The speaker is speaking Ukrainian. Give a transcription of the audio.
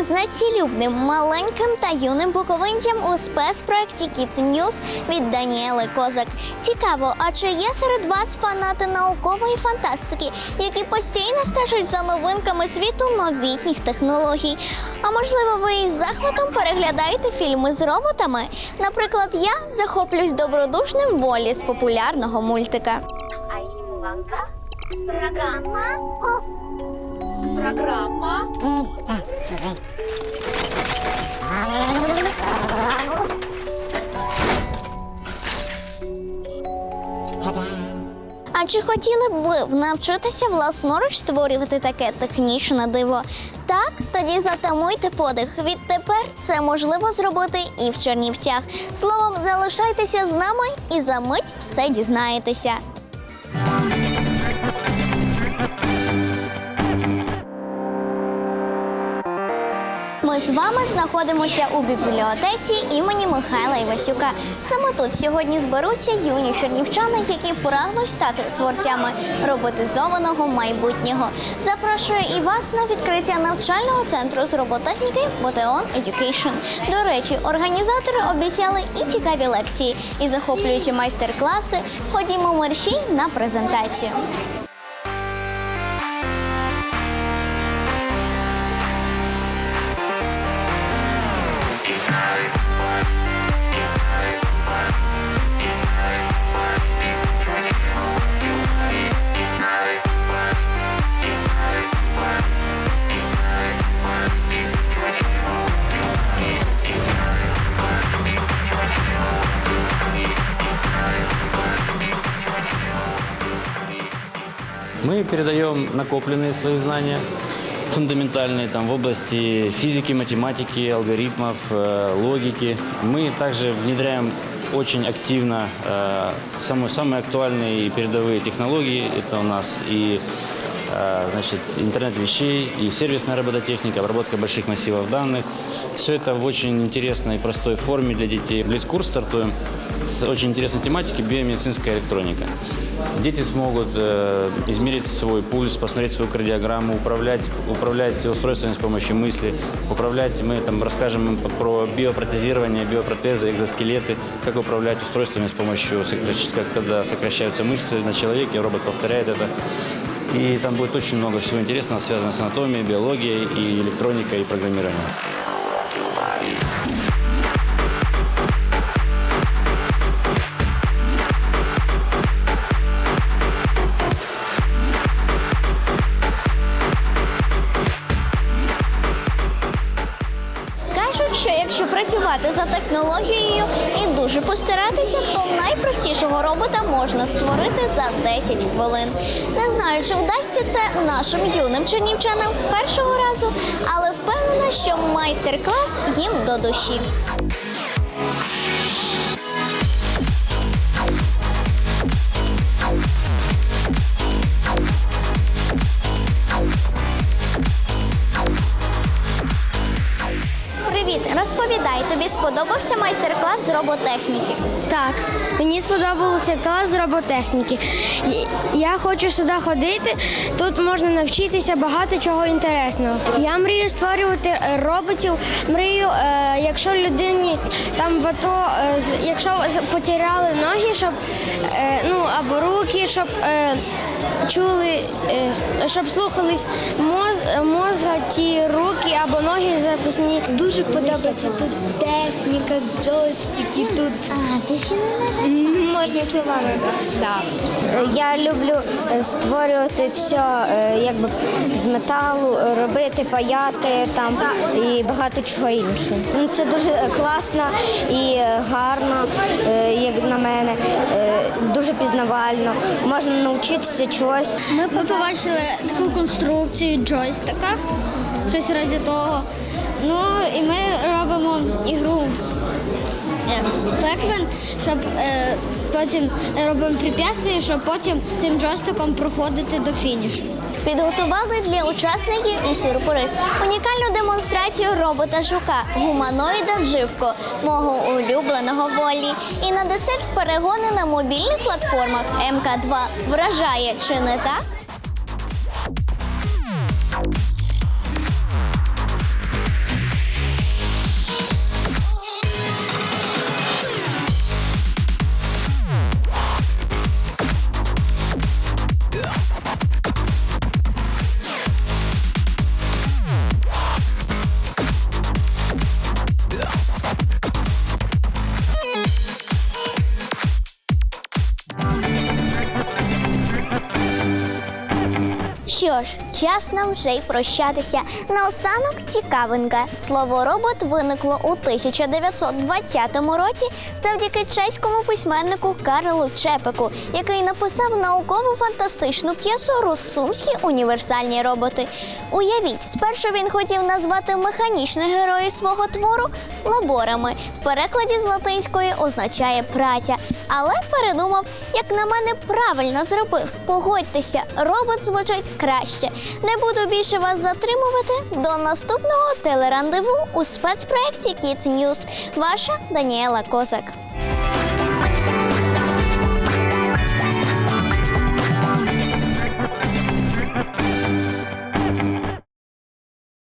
Усім знацілюбним, маленьким та юним буковинцям у спецпроекті Kids News від Даніели Козак. Цікаво, а чи є серед вас фанати наукової фантастики, які постійно стежать за новинками світу новітніх технологій? А можливо, ви із захватом переглядаєте фільми з роботами? Наприклад, я захоплююсь добродушним волі з популярного мультика. Айманка. Программа. Программа. А чи хотіли б ви навчитися власноруч створювати таке технічне диво? Так, тоді затамуйте подих. Відтепер це можливо зробити і в Чернівцях. Словом, залишайтеся з нами і за мить все дізнаєтеся. З вами знаходимося у бібліотеці імені Михайла Івасюка. Саме тут сьогодні зберуться юні чернівчани, які прагнуть стати творцями роботизованого майбутнього. Запрошую і вас на відкриття навчального центру з роботехніки Ботеон Education. До речі, організатори обіцяли і цікаві лекції, і захоплюючі майстер-класи. Ходімо мерщій на презентацію. night. Мы передаем накопленные свои знания, фундаментальные там, в области физики, математики, алгоритмов, э, логики. Мы также внедряем очень активно э, самые, самые актуальные и передовые технологии. Это у нас и э, значит, интернет вещей, и сервисная робототехника, обработка больших массивов данных. Все это в очень интересной и простой форме для детей. Близкурс стартуем с очень интересной тематики биомедицинская электроника. Дети смогут э, измерить свой пульс, посмотреть свою кардиограмму, управлять, управлять устройствами с помощью мысли, управлять, мы там расскажем им про биопротезирование, биопротезы, экзоскелеты, как управлять устройствами с помощью, как, когда сокращаются мышцы на человеке, робот повторяет это. И там будет очень много всего интересного, связанного с анатомией, биологией и электроникой и программированием. Якщо працювати за технологією і дуже постаратися, то найпростішого робота можна створити за 10 хвилин. Не знаю, чи вдасться це нашим юним чернівчанам з першого разу, але впевнена, що майстер-клас їм до душі. Розповідай, тобі сподобався майстер-клас з роботехніки? Так, мені сподобався клас з роботехніки. Я хочу сюди ходити. Тут можна навчитися багато чого інтересного. Я мрію створювати роботів. Мрію, е, якщо людині там в е, якщо потеряли ноги, щоб е, ну або руки, щоб чули, щоб слухались мозга ті руки або. Дуже подобається тут техніка, джойстики, тут А, не Можна словами. Да. Я люблю е, створювати все якби з металу, робити, паяти там і багато чого іншого. Ну, Це дуже класно і гарно, е, як на мене, е, дуже пізнавально. Можна навчитися чогось. Ми побачили таку конструкцію джойстика, щось раді того. Ну і ми робимо ігру Пекмен, щоб е, потім робимо препятствия, щоб потім цим джойстиком проходити до фінішу. Підготували для учасників і сюрприз. Унікальну демонстрацію робота жука, гуманоїда Дживко, мого улюбленого волі. І на десерт перегони на мобільних платформах МК2 вражає, чи не так? Що ж, час нам вже й прощатися. Наостанок цікавинка. Слово робот виникло у 1920 році завдяки чеському письменнику Карлу Чепеку, який написав наукову фантастичну п'єсу Розсумські універсальні роботи. Уявіть, спершу він хотів назвати механічних героїв свого твору лаборами. В перекладі з латинської означає праця, але передумав, як на мене, правильно зробив. Погодьтеся, робот звучить краще. Не буду більше вас затримувати. До наступного телерандеву у спецпроєкті Kids News. Ваша Даніела Козак.